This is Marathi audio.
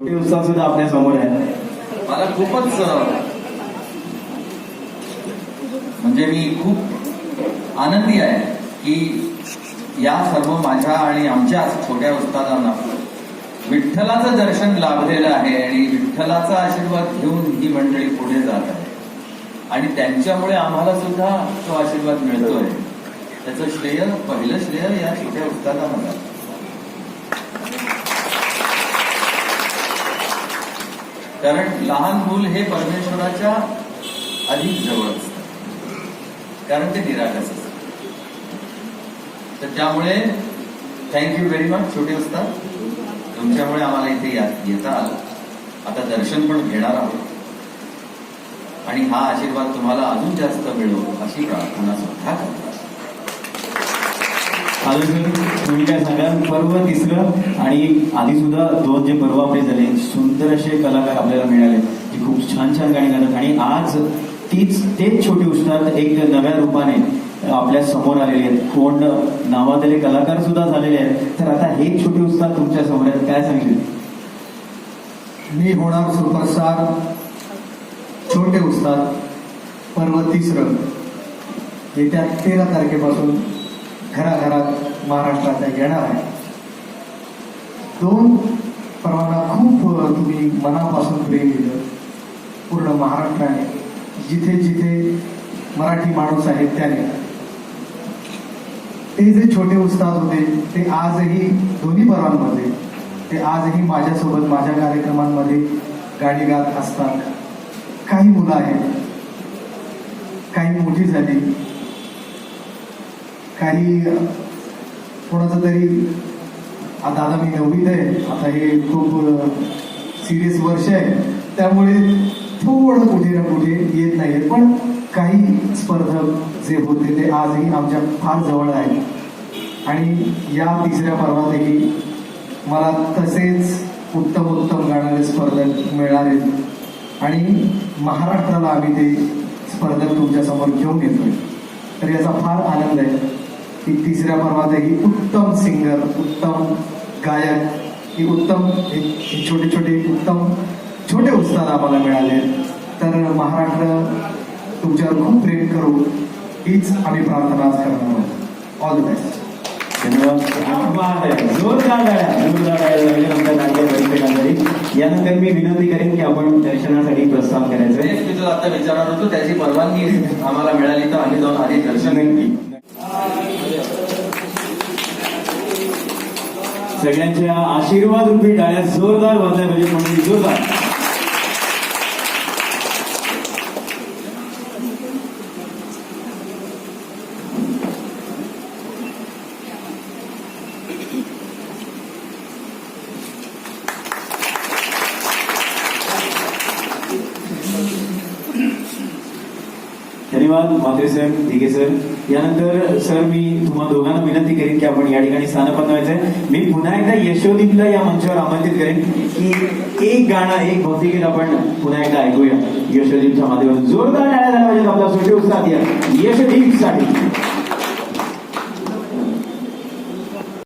उत्साह सुद्धा आपल्यासमोर आहे. मला खूपच म्हणजे मी खूप आनंदी आहे की या सर्व माझ्या आणि आमच्या छोट्या उत्साहांना विठ्ठलाचं दर्शन लाभलेलं आहे आणि विठ्ठलाचा आशीर्वाद घेऊन ही मंडळी पुढे जात आहे. आणि त्यांच्यामुळे आम्हाला सुद्धा तो आशीर्वाद मिळतोय. त्याचं श्रेय पहिलं श्रेय या छोट्या उस्तादांना कारण लहान मूल हे परमेश्वराच्या अधिक जवळ असतं. कारण ते निरागस असतात तर त्यामुळे थँक्यू व्हेरी मच छोटे असतात. तुमच्यामुळे आम्हाला इथे या येता आलं. आता दर्शन पण घेणार आहोत. आणि हा आशीर्वाद तुम्हाला अजून जास्त मिळो अशी प्रार्थना सुद्धा करतात अजून तुम्ही काय सांगाल? पर्व तिसरं आणि आधी सुद्धा दोन जे पर्व आपले झाले सुंदर असे कलाकार आपल्याला मिळाले जे खूप छान छान गाणी गातात. आणि आज तीच तेच छोटे उस्ताद एक नव्या रूपाने आपल्यासमोर आलेले आहेत. कोण नावाजलेले कलाकार सुद्धा झालेले आहेत. तर आता हे छोटे उस्ताद तुमच्यासमोर आहेत. काय सांगितले मी होणार सुपरस्टार छोटे उस्ताद पर्व तिसरं. येत्या तेरा तारखेपासून घराघरात महाराष्ट्रात येणार आहे. दोन पर्वांना खूप तुम्ही मनापासून प्रेम दिलं. पूर्ण महाराष्ट्राने जिथे जिथे मराठी माणूस आहेत त्याने. ते जे छोटे उस्ताद होते ते आजही दोन्ही पर्वांमध्ये ते आजही माझ्यासोबत माझ्या कार्यक्रमांमध्ये गाणी गात असतात. काही मुलं आहेत. काही मोठी झाली. काही कोणाचं तरी दादा मी नववीत आहे आता हे खूप सिरियस वर्ष आहे. त्यामुळे थोडं कुठे ना कुठे येत नाहीये. पण काही स्पर्धक जे होते ते आजही आमच्या फार जवळ आहेत. आणि या तिसऱ्या पर्वातही मला तसेच उत्तम उत्तम गाणारे स्पर्धक मिळाले. आणि महाराष्ट्राला आम्ही ते स्पर्धक तुमच्यासमोर घेऊन येतोय तर याचा फार आनंद आहे. की तिसऱ्या पर्वातही उत्तम सिंगर उत्तम गायक ही उत्तम हे हे छोटे छोटे उत्तम छोटे उस्ताद आम्हाला मिळाले. तर महाराष्ट्र तुमच्यावर खूप प्रेम करू. हीच आम्ही प्रार्थना आज करणार आहोत. ऑल द बेस्ट यानंतर मी विनंती करेन की आपण दर्शनासाठी प्रस्थान करायचं. मी तुला आता विचारणार होतो. त्याची परवानगी आम्हाला मिळाली तर आम्ही जाऊन आधी दर्शन सगळ्यांच्या आशीर्वाद रूपी डाळ्या जोरदार वाजल्या पाहिजे म्हणून जोरदार. धन्यवाद मात्रे सर दिघे सर. यानंतर सर मी तुम्हा दोघांना विनंती करेन की आपण या ठिकाणी स्थान बनवायचंय मी पुन्हा एकदा यशोदीपला या मंचावर आमंत्रित करेन की एक गाणं एक भक्तिगीत आपण पुन्हा एकदा ऐकूया. यशोदीपच्या माध्यमातून जोरदार टाळ्या झाल्या पाहिजेत आपला सुटी उत्साह या यशदीपसाठी